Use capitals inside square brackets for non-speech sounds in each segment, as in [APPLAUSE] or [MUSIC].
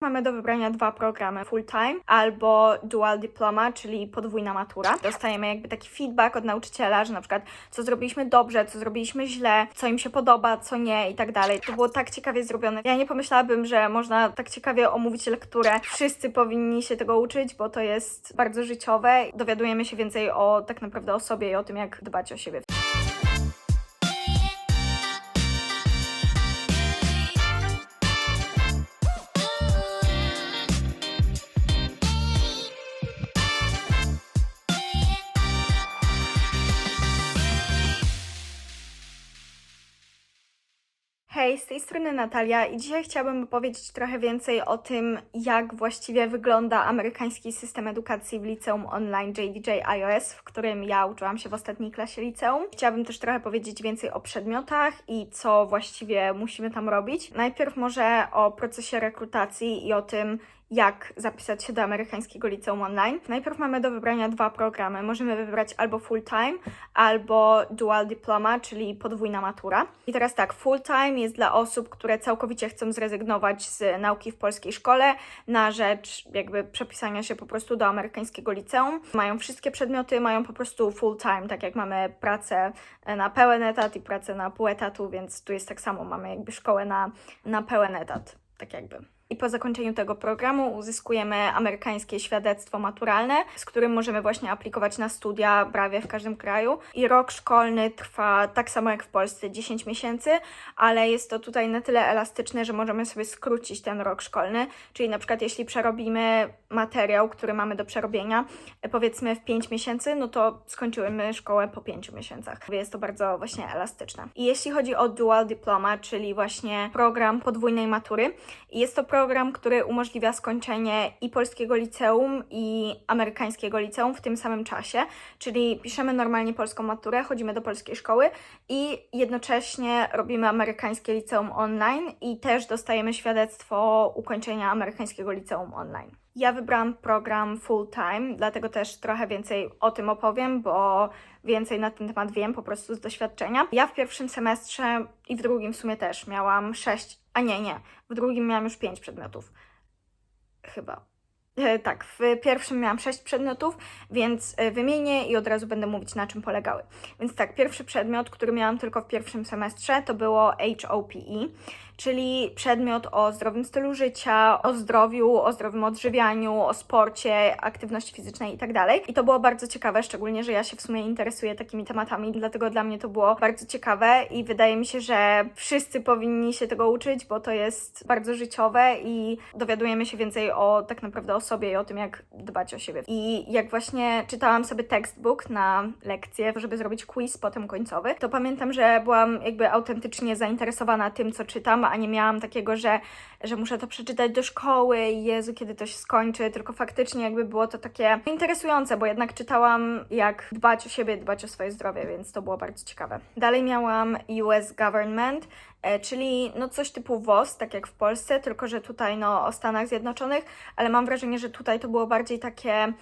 Mamy do wybrania dwa programy, full time albo dual diploma, czyli podwójna matura. Dostajemy jakby taki feedback od nauczyciela, że na przykład co zrobiliśmy dobrze, co zrobiliśmy źle, co im się podoba, co nie i tak dalej. To było tak ciekawie zrobione. Ja nie pomyślałabym, że można tak ciekawie omówić lekturę. Wszyscy powinni się tego uczyć, bo to jest bardzo życiowe. Dowiadujemy się więcej o tak naprawdę o sobie i o tym, jak dbać o siebie. Hej, z tej strony Natalia i dzisiaj chciałabym powiedzieć trochę więcej o tym, jak właściwie wygląda amerykański system edukacji w liceum online JDJ iOS, w którym ja uczyłam się w ostatniej klasie liceum. Chciałabym też trochę powiedzieć więcej o przedmiotach i co właściwie musimy tam robić. Najpierw może o procesie rekrutacji i o tym, jak zapisać się do amerykańskiego liceum online. Najpierw mamy do wybrania dwa programy. Możemy wybrać albo full time, albo dual diploma, czyli podwójna matura. I teraz tak, full time jest dla osób, które całkowicie chcą zrezygnować z nauki w polskiej szkole na rzecz jakby przepisania się po prostu do amerykańskiego liceum. Mają wszystkie przedmioty, mają po prostu full time, tak jak mamy pracę na pełen etat i pracę na pół etatu, więc tu jest tak samo, mamy jakby szkołę na, na pełen etat, tak jakby. I po zakończeniu tego programu uzyskujemy amerykańskie świadectwo maturalne, z którym możemy właśnie aplikować na studia prawie w każdym kraju. I rok szkolny trwa tak samo jak w Polsce 10 miesięcy, ale jest to tutaj na tyle elastyczne, że możemy sobie skrócić ten rok szkolny. Czyli na przykład jeśli przerobimy materiał, który mamy do przerobienia, powiedzmy w 5 miesięcy, no to skończymy szkołę po 5 miesiącach. Jest to bardzo właśnie elastyczne. I jeśli chodzi o dual diploma, czyli właśnie program podwójnej matury, jest to program, który umożliwia skończenie i polskiego liceum, i amerykańskiego liceum w tym samym czasie. Czyli piszemy normalnie polską maturę, chodzimy do polskiej szkoły i jednocześnie robimy amerykańskie liceum online i też dostajemy świadectwo ukończenia amerykańskiego liceum online. Ja wybrałam program full time, dlatego też trochę więcej o tym opowiem, bo więcej na ten temat wiem po prostu z doświadczenia. Ja w pierwszym semestrze i w drugim w sumie też miałam sześć, a nie, nie, w drugim miałam już pięć przedmiotów. Chyba. E, Tak, w pierwszym miałam sześć przedmiotów, więc e, wymienię i od razu będę mówić na czym polegały. Więc tak, pierwszy przedmiot, który miałam tylko w pierwszym semestrze, to było HOPE, czyli przedmiot o zdrowym stylu życia, o zdrowiu, o zdrowym odżywianiu, o sporcie, aktywności fizycznej i tak. I to było bardzo ciekawe, szczególnie, że ja się w sumie interesuję takimi tematami, dlatego dla mnie to było bardzo ciekawe i wydaje mi się, że wszyscy powinni się tego uczyć, bo to jest bardzo życiowe i dowiadujemy się więcej o tak naprawdę o sobie i o tym, jak dbać o siebie. I jak właśnie czytałam sobie textbook na lekcję, żeby zrobić quiz potem końcowy, to pamiętam, że byłam jakby autentycznie zainteresowana tym, co czytam, a nie miałam takiego, że, że muszę to przeczytać do szkoły i Jezu, kiedy to się skończy, tylko faktycznie jakby było to takie interesujące, bo jednak czytałam, jak dbać o siebie, dbać o swoje zdrowie, więc to było bardzo ciekawe. Dalej miałam US Government, e, czyli no coś typu WOS, tak jak w Polsce, tylko że tutaj no o Stanach Zjednoczonych, ale mam wrażenie, że tutaj to było bardziej takie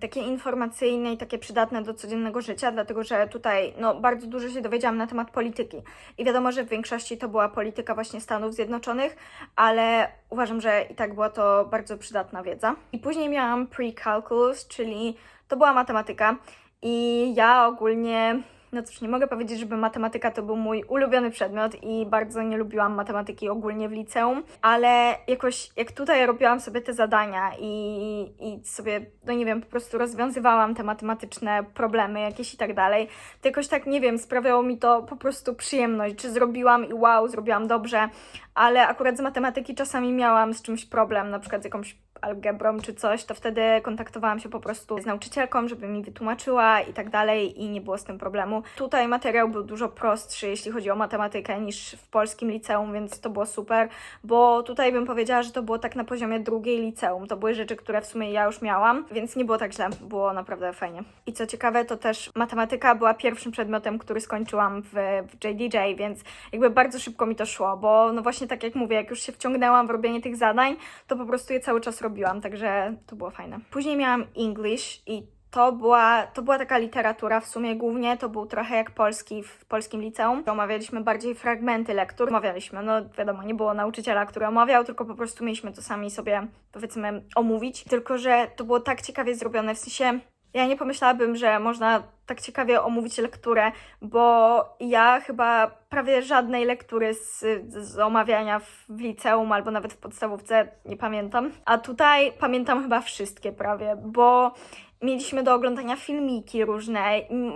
takie informacyjne i takie przydatne do codziennego życia, dlatego że tutaj no, bardzo dużo się dowiedziałam na temat polityki. I wiadomo, że w większości to była polityka właśnie Stanów Zjednoczonych, ale uważam, że i tak była to bardzo przydatna wiedza. I później miałam pre-calculus, czyli to była matematyka. I ja ogólnie no cóż, nie mogę powiedzieć, żeby matematyka to był mój ulubiony przedmiot i bardzo nie lubiłam matematyki ogólnie w liceum, ale jakoś jak tutaj robiłam sobie te zadania i, i sobie, no nie wiem, po prostu rozwiązywałam te matematyczne problemy jakieś i tak dalej, to jakoś tak, nie wiem, sprawiało mi to po prostu przyjemność, czy zrobiłam i wow, zrobiłam dobrze, ale akurat z matematyki czasami miałam z czymś problem, na przykład z jakąś algebrą czy coś, to wtedy kontaktowałam się po prostu z nauczycielką, żeby mi wytłumaczyła i tak dalej i nie było z tym problemu. Tutaj materiał był dużo prostszy, jeśli chodzi o matematykę, niż w polskim liceum, więc to było super, bo tutaj bym powiedziała, że to było tak na poziomie drugiej liceum. To były rzeczy, które w sumie ja już miałam, więc nie było tak źle, było naprawdę fajnie. I co ciekawe, to też matematyka była pierwszym przedmiotem, który skończyłam w, w JDJ, więc jakby bardzo szybko mi to szło, bo no właśnie tak jak mówię, jak już się wciągnęłam w robienie tych zadań, to po prostu je cały czas robiłam, także to było fajne. Później miałam English i to była, to była taka literatura w sumie głównie, to był trochę jak polski w polskim liceum. Omawialiśmy bardziej fragmenty lektur. Omawialiśmy, no wiadomo, nie było nauczyciela, który omawiał, tylko po prostu mieliśmy to sami sobie, powiedzmy, omówić. Tylko, że to było tak ciekawie zrobione, w sensie ja nie pomyślałabym, że można tak ciekawie omówić lekturę, bo ja chyba prawie żadnej lektury z, z omawiania w liceum albo nawet w podstawówce nie pamiętam. A tutaj pamiętam chyba wszystkie prawie, bo mieliśmy do oglądania filmiki różne,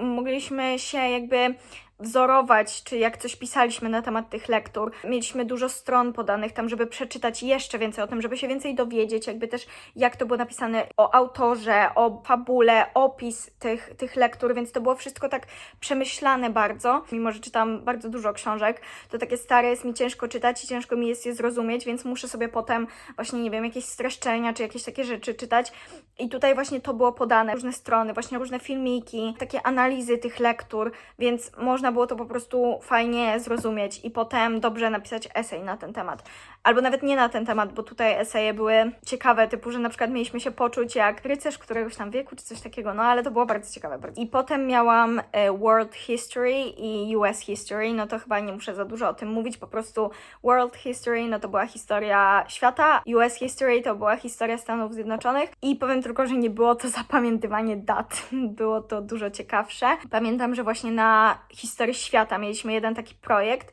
mogliśmy się jakby wzorować, czy jak coś pisaliśmy na temat tych lektur. Mieliśmy dużo stron podanych tam, żeby przeczytać jeszcze więcej o tym, żeby się więcej dowiedzieć, jakby też jak to było napisane o autorze, o fabule, opis tych, tych lektur, więc to było wszystko tak przemyślane bardzo. Mimo, że czytam bardzo dużo książek, to takie stare jest mi ciężko czytać i ciężko mi jest je zrozumieć, więc muszę sobie potem właśnie, nie wiem, jakieś streszczenia, czy jakieś takie rzeczy czytać. I tutaj właśnie to było podane, różne strony, właśnie różne filmiki, takie analizy tych lektur, więc można było to po prostu fajnie zrozumieć i potem dobrze napisać esej na ten temat. Albo nawet nie na ten temat, bo tutaj eseje były ciekawe, typu, że na przykład mieliśmy się poczuć jak rycerz któregoś tam wieku, czy coś takiego, no ale to było bardzo ciekawe. Bardzo. I potem miałam e, World History i US History, no to chyba nie muszę za dużo o tym mówić, po prostu World History, no to była historia świata, US History to była historia Stanów Zjednoczonych i powiem tylko, że nie było to [LAUGHS] zapamiętywanie dat, było to dużo ciekawsze. Pamiętam, że właśnie na historii świata mieliśmy jeden taki projekt,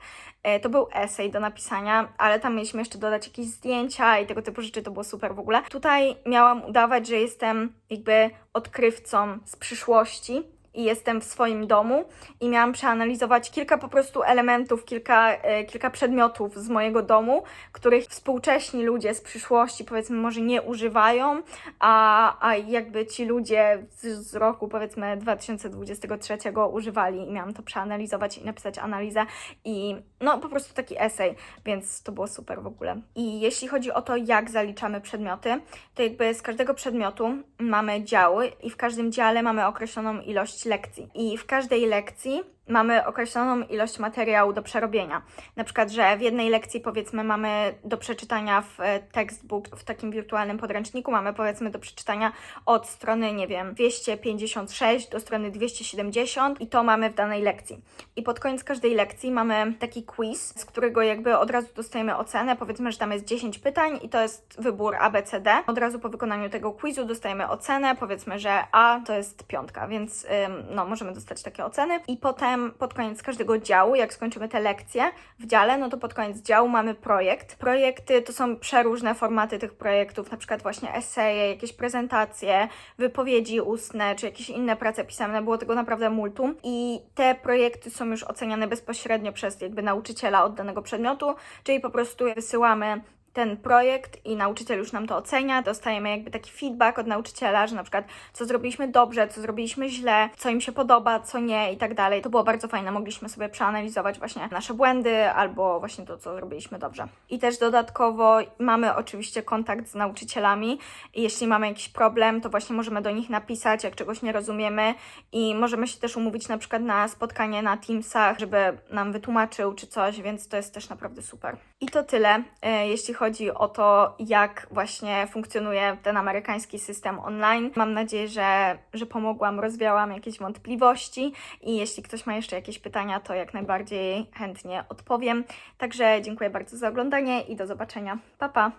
To był esej do napisania, ale tam mieliśmy jeszcze dodać jakieś zdjęcia i tego typu rzeczy, to było super w ogóle. Tutaj miałam udawać, że jestem jakby odkrywcą z przyszłości i jestem w swoim domu i miałam przeanalizować kilka po prostu elementów, kilka, e, kilka przedmiotów z mojego domu, których współcześni ludzie z przyszłości powiedzmy może nie używają, a, a jakby ci ludzie z, z roku powiedzmy 2023 używali i miałam to przeanalizować i napisać analizę i no po prostu taki esej, więc to było super w ogóle. I jeśli chodzi o to, jak zaliczamy przedmioty, to jakby z każdego przedmiotu mamy działy i w każdym dziale mamy określoną ilość lekcji. I w każdej lekcji mamy określoną ilość materiału do przerobienia. Na przykład, że w jednej lekcji powiedzmy mamy do przeczytania w e, textbook, w takim wirtualnym podręczniku, mamy powiedzmy do przeczytania od strony, nie wiem, 256 do strony 270 i to mamy w danej lekcji. I pod koniec każdej lekcji mamy taki quiz, z którego jakby od razu dostajemy ocenę. Powiedzmy, że tam jest 10 pytań i to jest wybór A, B, C, D. Od razu po wykonaniu tego quizu dostajemy ocenę. Powiedzmy, że A to jest piątka, więc ym, no możemy dostać takie oceny. I potem pod koniec każdego działu, jak skończymy te lekcje w dziale, no to pod koniec działu mamy projekt. Projekty to są przeróżne formaty tych projektów, na przykład właśnie eseje, jakieś prezentacje, wypowiedzi ustne, czy jakieś inne prace pisemne. Było tego naprawdę multum. I te projekty są już oceniane bezpośrednio przez jakby nauczyciela od danego przedmiotu, czyli po prostu wysyłamy ten projekt i nauczyciel już nam to ocenia, dostajemy jakby taki feedback od nauczyciela, że na przykład co zrobiliśmy dobrze, co zrobiliśmy źle, co im się podoba, co nie i tak dalej. To było bardzo fajne, mogliśmy sobie przeanalizować właśnie nasze błędy albo właśnie to, co zrobiliśmy dobrze. I też dodatkowo mamy oczywiście kontakt z nauczycielami i jeśli mamy jakiś problem, to właśnie możemy do nich napisać, jak czegoś nie rozumiemy i możemy się też umówić na przykład na spotkanie na Teamsach, żeby nam wytłumaczył czy coś, więc to jest też naprawdę super. I to tyle, e, jeśli chodzi o to, jak właśnie funkcjonuje ten amerykański system online. Mam nadzieję, że, że pomogłam, rozwiałam jakieś wątpliwości i jeśli ktoś ma jeszcze jakieś pytania, to jak najbardziej chętnie odpowiem. Także dziękuję bardzo za oglądanie i do zobaczenia. Pa, pa!